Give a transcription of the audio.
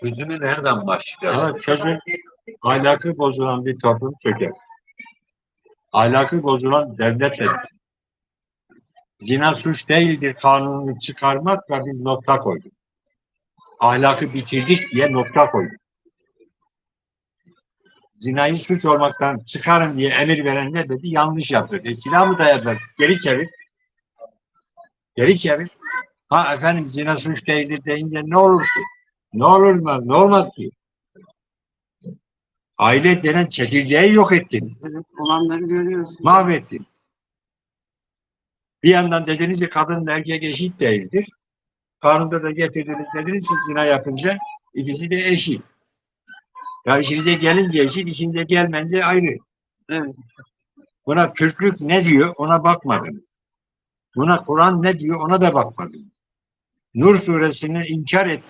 Çözümü nereden başlayacağız? Ama çözüm ahlakı bozulan bir toplum çöker. Ahlakı bozulan devletle Zina suç değildir kanununu çıkarmakla bir nokta koyduk. Ahlakı bitirdik diye nokta koyduk. Zinayı suç olmaktan çıkarın diye emir veren ne dedi? Yanlış yaptı. E silahı dayadılar. Geri çevir. Geri çevir. Ha efendim zina suç değildir deyince ne olur ki? Ne olur mu? Ne olmaz ki? Aile denen çekirdeği yok ettin. Evet, olanları görüyoruz. Mahvettin. Bir yandan dediniz ki kadın erkek eşit değildir. Kanunda da getirdiniz dediniz ki zina yapınca ikisi de eşit. Ya işinize gelince eşit, işinize gelmence ayrı. Evet. Buna Türklük ne diyor ona bakmadım. Buna Kur'an ne diyor ona da bakmadım. Nur suresini inkar ettim.